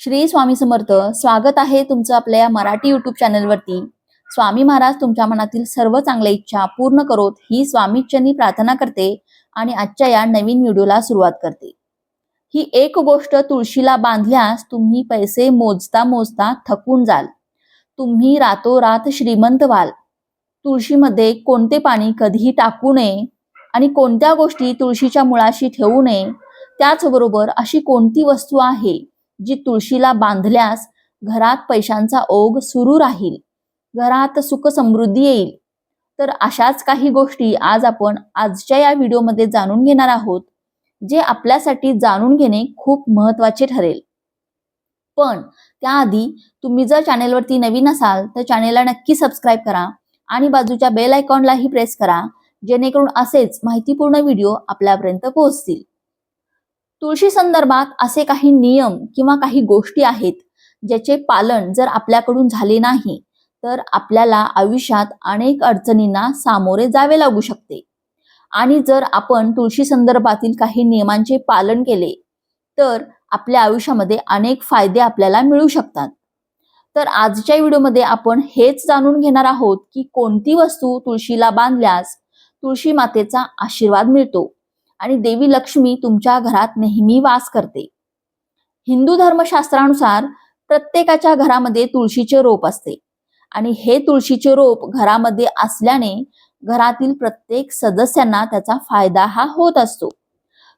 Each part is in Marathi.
श्री स्वामी समर्थ स्वागत आहे तुमचं आपल्या या मराठी युट्यूब चॅनलवरती स्वामी महाराज तुमच्या मनातील सर्व चांगल्या इच्छा पूर्ण करोत ही स्वामीच्यांनी प्रार्थना करते आणि आजच्या या नवीन व्हिडिओला सुरुवात करते. ही एक गोष्ट तुळशीला बांधल्यास तुम्ही पैसे मोजता मोजता थकून जाल. तुम्ही रातोरात श्रीमंत व्हाल. तुळशीमध्ये कोणते पाणी कधीही टाकू नये आणि कोणत्या गोष्टी तुळशीच्या मुळाशी ठेवू नये त्याचबरोबर अशी कोणती वस्तू आहे? जी तुळशीला बांधल्यास घरात पैशांचा ओघ सुरू राहील घरात सुख समृद्धी येईल. तर अशाच काही गोष्टी आज आपण आजच्या या व्हिडिओमध्ये जाणून घेणार आहोत जे आपल्यासाठी जाणून घेणे खूप महत्त्वाचे ठरेल. पण त्याआधी तुम्ही जर चॅनेलवरती नवीन असाल तर चॅनेलला नक्की सबस्क्राईब करा आणि बाजूच्या बेल आयकॉनलाही प्रेस करा जेणेकरून असेच माहितीपूर्ण व्हिडिओ आपल्यापर्यंत पोहोचतील. तुळशी संदर्भात असे काही नियम किंवा काही गोष्टी आहेत ज्याचे पालन जर आपल्याकडून झाले नाही तर आपल्याला आयुष्यात अनेक अडचणींना सामोरे जावे लागू शकते. आणि जर आपण तुळशी संदर्भातील काही नियमांचे पालन केले तर आपल्या आयुष्यामध्ये अनेक फायदे आपल्याला मिळू शकतात. तर आजच्या व्हिडिओमध्ये आपण हेच जाणून घेणार आहोत की कोणती वस्तू तुळशीला बांधल्यास तुळशी मातेचा आशीर्वाद मिळतो. आणि देवी लक्ष्मी तुमच्या घरात नेहमी वास करते. हिंदू धर्मशास्त्रानुसार प्रत्येकाच्या घरामध्ये तुळशीचे रोप असते. आणि हे तुळशीचे रोप घरामध्ये असल्याने घरातील प्रत्येक सदस्यांना त्याचा फायदा हा होत असतो.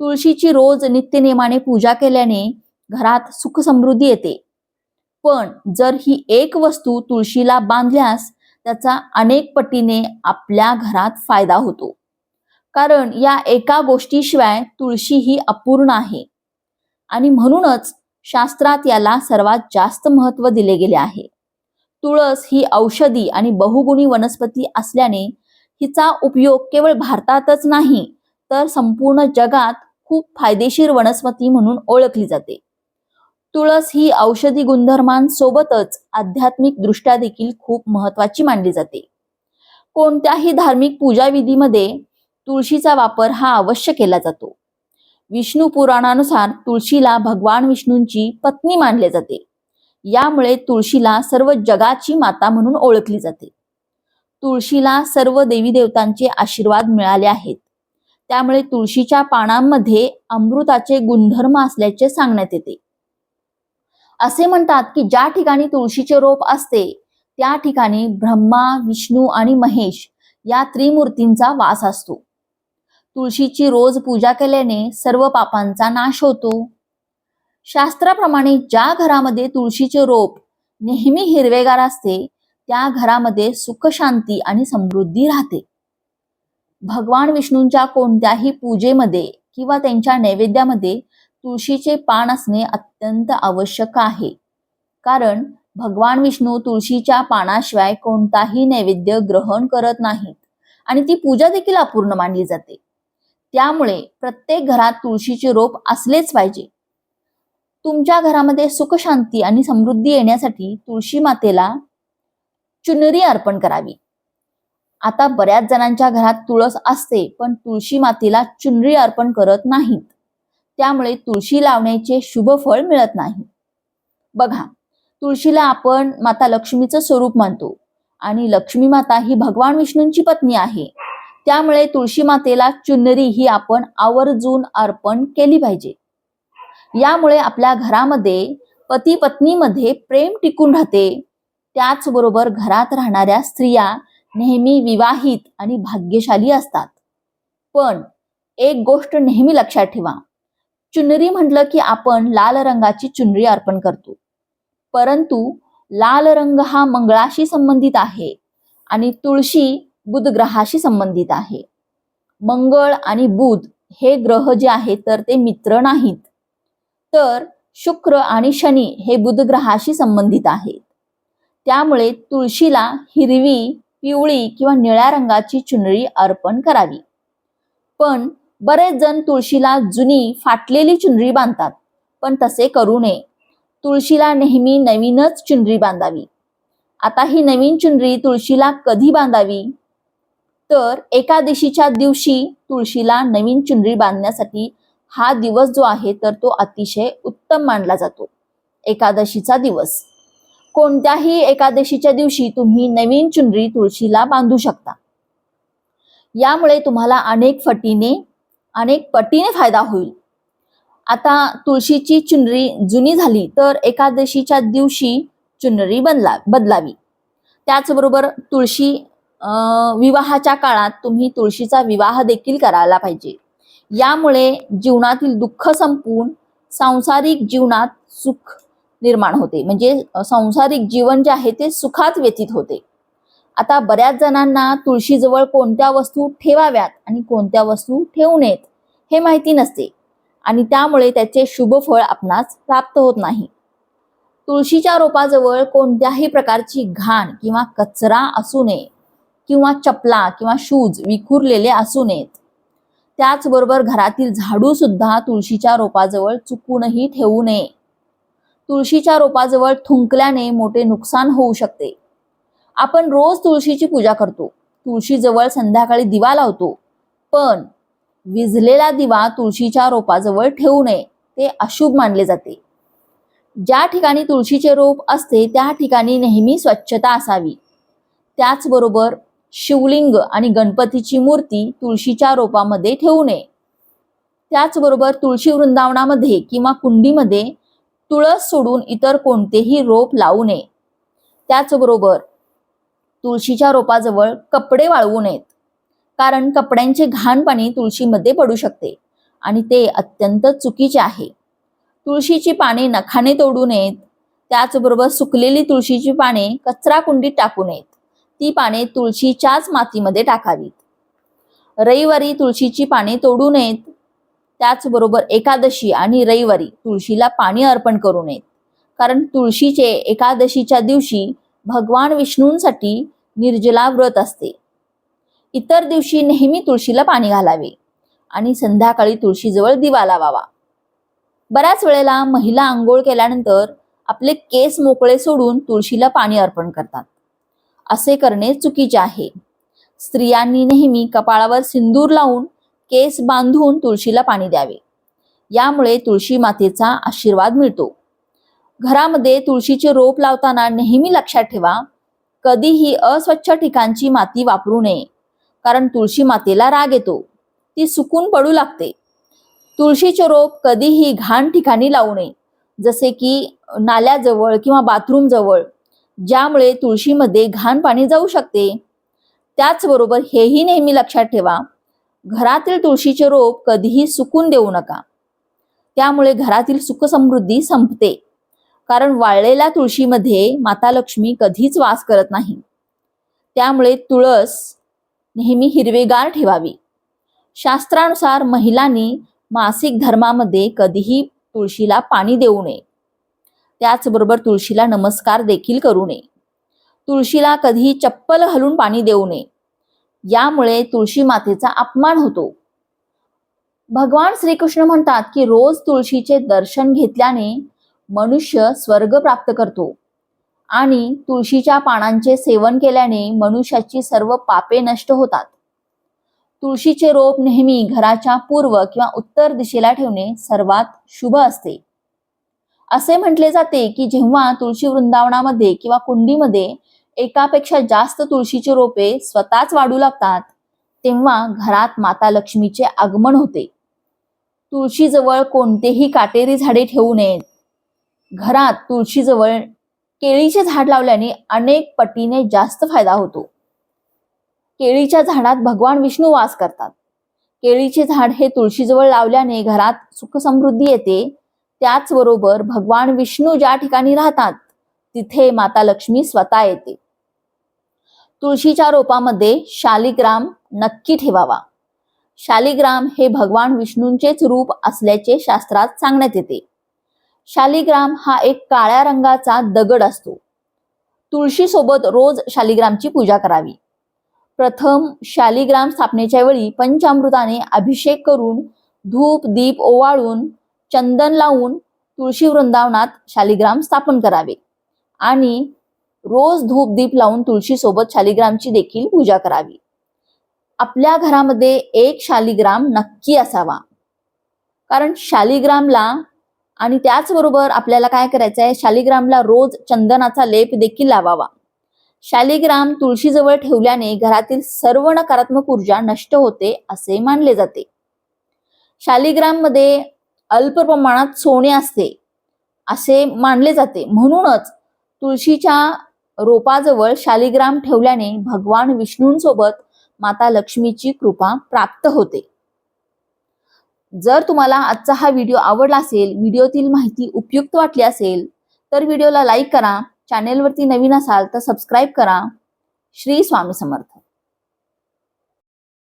तुळशीची रोज नित्यनेमाने पूजा केल्याने घरात सुख समृद्धी येते. पण जर ही एक वस्तू तुळशीला बांधल्यास त्याचा अनेक पटीने आपल्या घरात फायदा होतो. कारण या एका गोष्टीशिवाय तुळशी ही अपूर्ण आहे. आणि म्हणूनच शास्त्रात याला सर्वात जास्त महत्त्व दिले गेले आहे. तुळस ही औषधी आणि बहुगुणी वनस्पती असल्याने हिचा उपयोग केवळ भारतातच नाही तर संपूर्ण जगात खूप फायदेशीर वनस्पती म्हणून ओळखली जाते. तुळस ही औषधी गुणधर्मांसोबतच आध्यात्मिक दृष्ट्या देखील खूप महत्वाची मानली जाते. कोणत्याही धार्मिक पूजाविधीमध्ये तुळशीचा वापर हा अवश्य केला जातो. विष्णू पुराणानुसार तुळशीला भगवान विष्णूंची पत्नी मानले जाते. यामुळे तुळशीला सर्व जगाची माता म्हणून ओळखली जाते. तुळशीला सर्व देवी देवतांचे आशीर्वाद मिळाले आहेत. त्यामुळे तुळशीच्या पानांमध्ये अमृताचे गुणधर्म असल्याचे सांगण्यात येते. असे म्हणतात की ज्या ठिकाणी तुळशीचे रोप असते त्या ठिकाणी ब्रह्मा विष्णू आणि महेश या त्रिमूर्तींचा वास असतो. तुळशीची रोज पूजा केल्याने सर्व पापांचा नाश होतो. शास्त्राप्रमाणे ज्या घरामध्ये तुळशीचे रोप नेहमी हिरवेगार असते त्या घरामध्ये सुख शांती आणि समृद्धी राहते. भगवान विष्णूंच्या कोणत्याही पूजेमध्ये किंवा त्यांच्या नैवेद्यामध्ये तुळशीचे पान असणे अत्यंत आवश्यक आहे. कारण भगवान विष्णू तुळशीच्या पानाशिवाय कोणताही नैवेद्य ग्रहण करत नाहीत आणि ती पूजा देखील अपूर्ण मानली जाते. त्यामुळे प्रत्येक घरात तुळशीचे रोप असलेच पाहिजे. तुमच्या घरामध्ये सुखशांती आणि समृद्धी येण्यासाठी तुळशी मातेला चुनरी अर्पण करावी. आता बऱ्याच जणांच्या घरात तुळस असते पण तुळशी मातेला चुनरी अर्पण करत नाहीत. त्यामुळे तुळशी लावण्याचे शुभ फळ मिळत नाही. बघा तुळशीला आपण माता लक्ष्मीचं स्वरूप मानतो आणि लक्ष्मी माता ही भगवान विष्णूंची पत्नी आहे. त्यामुळे तुळशी मातेला चुनरी ही आपण आवर्जून अर्पण केली पाहिजे. यामुळे आपल्या घरामध्ये पती पत्नीमध्ये प्रेम टिकून राहते. त्याचबरोबर घरात राहणाऱ्या स्त्रिया नेहमी विवाहित आणि भाग्यशाली असतात. पण एक गोष्ट नेहमी लक्षात ठेवा. चुनरी म्हटलं की आपण लाल रंगाची चुनरी अर्पण करतो. परंतु लाल रंग हा मंगळाशी संबंधित आहे आणि तुळशी बुध ग्रहाशी संबंधित आहे. मंगळ आणि बुध हे ग्रह जे आहेत तर ते मित्र नाहीत. तर शुक्र आणि शनी हे बुध ग्रहाशी संबंधित आहेत. त्यामुळे तुळशीला हिरवी पिवळी किंवा निळ्या रंगाची चुनरी अर्पण करावी. पण बरेच जण तुळशीला जुनी फाटलेली चुनरी बांधतात पण तसे करू नये. तुळशीला नेहमी नवीनच चुनरी बांधावी. आता ही नवीन चुनरी तुळशीला कधी बांधावी? तर एकादशीच्या दिवशी तुळशीला नवीन चुनरी बांधण्यासाठी हा दिवस जो आहे तर तो अतिशय उत्तम मानला जातो. एकादशीचा दिवस. कोणत्याही एकादशीच्या दिवशी तुम्ही नवीन चुनरी तुळशीला बांधू शकता. यामुळे तुम्हाला अनेक फटीने अनेक पटीने फायदा होईल. आता तुळशीची चुनरी जुनी झाली तर एकादशीच्या दिवशी चुनरी बदला बदलावी. त्याचबरोबर तुळशी विवाहाच्या काळात तुम्ही तुळशीचा विवाह देखील करायला पाहिजे. यामुळे जीवनातील दुःख संपून सांसारिक जीवनात सुख निर्माण होते. म्हणजे सांसारिक जीवन जे आहे ते सुखात व्यतीत होते. आता बऱ्याच जणांना तुळशीजवळ कोणत्या वस्तू ठेवाव्यात आणि कोणत्या वस्तू ठेवू नयेत हे माहिती नसते आणि त्यामुळे त्याचे शुभ फळ आपणास प्राप्त होत नाही. तुळशीच्या रोपाजवळ कोणत्याही प्रकारची घाण किंवा कचरा असू नये. किंवा चपला किंवा शूज विखुरलेले असू नयेत. त्याचबरोबर घरातील झाडू सुद्धा तुळशीच्या रोपाजवळ चुकूनही ठेवू नये. तुळशीच्या रोपाजवळ थुंकल्याने मोठे नुकसान होऊ शकते. आपण रोज तुळशीची पूजा करतो. तुळशीजवळ संध्याकाळी दिवा लावतो. पण विजलेला दिवा तुळशीच्या रोपाजवळ ठेवू नये. ते अशुभ मानले जाते. ज्या ठिकाणी तुळशीचे रोप असते त्या ठिकाणी नेहमी स्वच्छता असावी. त्याचबरोबर शिवलिंग आणि गणपतीची मूर्ती तुळशीच्या रोपामध्ये ठेवू नये. त्याचबरोबर तुळशी वृंदावनामध्ये किंवा कुंडीमध्ये तुळस सोडून इतर कोणतेही रोप लावू नये. त्याचबरोबर तुळशीच्या रोपाजवळ कपडे वाळवू नयेत कारण कपड्यांचे घाण पाणी तुळशीमध्ये पडू शकते आणि ते अत्यंत चुकीचे आहे. तुळशीची पाने नखाने तोडू नयेत त्याचबरोबर सुकलेली तुळशीची पाने कचरा कुंडीत टाकू नयेत. ती पाने तुळशीच्याच मातीमध्ये टाकावीत. रविवारी तुळशीची पाने तोडू नयेत त्याचबरोबर एकादशी आणि रविवारी तुळशीला पाणी अर्पण करू नयेत. कारण तुळशीचे एकादशीच्या दिवशी भगवान विष्णूंसाठी निर्जला व्रत असते. इतर दिवशी नेहमी तुळशीला पाणी घालावे आणि संध्याकाळी तुळशीजवळ दिवा लावावा. बऱ्याच वेळेला महिला आंघोळ केल्यानंतर आपले केस मोकळे सोडून तुळशीला पाणी अर्पण करतात. असे करणे चुकीचे आहे. स्त्रियांनी नेहमी कपाळावर सिंदूर लावून केस बांधून तुळशीला पाणी द्यावे. यामुळे तुळशी मातेचा आशीर्वाद मिळतो. घरामध्ये तुळशीचे रोप लावताना नेहमी लक्षात ठेवा कधीही अस्वच्छ ठिकाणची माती वापरू नये कारण तुळशी मातेला राग येतो. ती सुकून पडू लागते. तुळशीचे रोप कधीही घाण ठिकाणी लावू नये जसे की नाल्याजवळ किंवा बाथरूम जवळ ज्यामुळे तुळशीमध्ये घाण पाणी जाऊ शकते. त्याचबरोबर हेही नेहमी लक्षात ठेवा घरातील तुळशीचे रोप कधीही सुकून देऊ नका. त्यामुळे घरातील सुखसमृद्धी संपते. कारण वाळलेल्या तुळशीमध्ये माता लक्ष्मी कधीच वास करत नाही. त्यामुळे तुळस नेहमी हिरवेगार ठेवावी. शास्त्रानुसार महिलांनी मासिक धर्मामध्ये कधीही तुळशीला पाणी देऊ नये. त्याचबरोबर तुळशीला नमस्कार देखील करू नये. तुळशीला कधीही चप्पल घालून पाणी देऊ नये. यामुळे तुळशी मातेचा अपमान होतो. भगवान श्रीकृष्ण म्हणतात की रोज तुळशीचे दर्शन घेतल्याने मनुष्य स्वर्ग प्राप्त करतो आणि तुळशीच्या पानांचे सेवन केल्याने मनुष्याची सर्व पापे नष्ट होतात. तुळशीचे रोप नेहमी घराच्या पूर्व किंवा उत्तर दिशेला ठेवणे सर्वात शुभ असते. असे म्हटले जाते की जेव्हा तुळशी वृंदावनामध्ये किंवा कुंडीमध्ये एकापेक्षा जास्त तुळशीची रोपे स्वतःच वाढू लागतात तेव्हा घरात माता लक्ष्मीचे आगमन होते. तुळशीजवळ कोणतेही काटेरी झाडे ठेवू नयेत. घरात तुळशीजवळ केळीचे झाड लावल्याने अनेक पटीने जास्त फायदा होतो. केळीच्या झाडात भगवान विष्णू वास करतात. केळीचे झाड हे तुळशीजवळ लावल्याने घरात सुख समृद्धी येते त्याचबरोबर भगवान विष्णू ज्या ठिकाणी राहतात तिथे माता लक्ष्मी स्वतः येते. तुळशीच्या रोपामध्ये शालिग्राम नक्की ठेवावा. शालिग्राम हे भगवान विष्णूंचेच रूप असल्याचे शास्त्रात सांगण्यात येते. शालिग्राम हा एक काळ्या रंगाचा दगड असतो. तुळशी सोबत रोज शालिग्रामची पूजा करावी. प्रथम शालिग्राम स्थापनेच्या वेळी पंचामृताने अभिषेक करून धूप दीप ओवाळून चंदन लावून तुळशी वृंदावनात शालिग्राम स्थापन करावे. आणि रोज धूप दीप लावून तुळशी सोबत शालिग्रामची देखील पूजा करावी. आपल्या घरामध्ये एक शालिग्राम नक्की असावा. कारण शालिग्रामला आणि त्याचबरोबर आपल्याला काय करायचं आहे शालिग्रामला रोज चंदनाचा लेप देखील लावावा. शालिग्राम तुळशीजवळ ठेवल्याने घरातील सर्व नकारात्मक ऊर्जा नष्ट होते असे मानले जाते. शालिग्राममध्ये अल्प प्रमाणात सोने असते असे मानले जाते. म्हणूनच तुळशीच्या रोपाजवळ शालिग्राम ठेवल्याने भगवान विष्णूंसोबत माता लक्ष्मीची कृपा प्राप्त होते. जर तुम्हाला आजचा हा व्हिडिओ आवडला असेल व्हिडिओतील माहिती उपयुक्त वाटली असेल तर व्हिडिओला लाईक करा चॅनेलवरती नवीन असाल तर सबस्क्राईब करा. श्री स्वामी समर्थ.